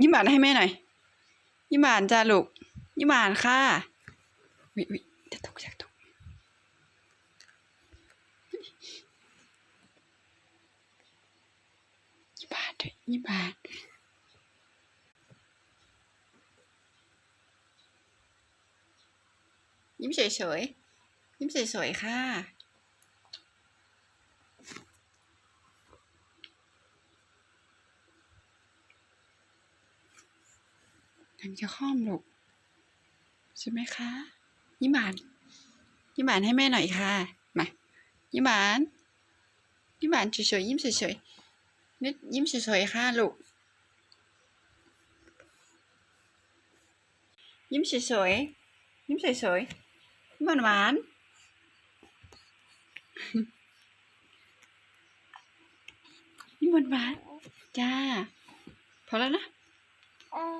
ยิ้มหวานให้แม่หน่อย ยิ้มหวานจ้าลูก ยิ้มหวานค่ะ วิวิจะตกจะตกยิ้มหวานด้วยยิ้มหวานยิ้มเฉยๆยิ้มสวยๆค่ะ ยังจะค่อมลูกใช่ไหมคะยิ้มหวานยิ้มหวานให้แม่หน่อยค่ะมายิ้มหวานยิ้มหวานเฉยๆยิ้มเฉยๆนิดยิ้มเฉยๆค่ะลูกยิ้มเฉยๆยิ้มเฉยๆยิ้มหวานยิ้มหวานจ้าพอแล้วนะเออ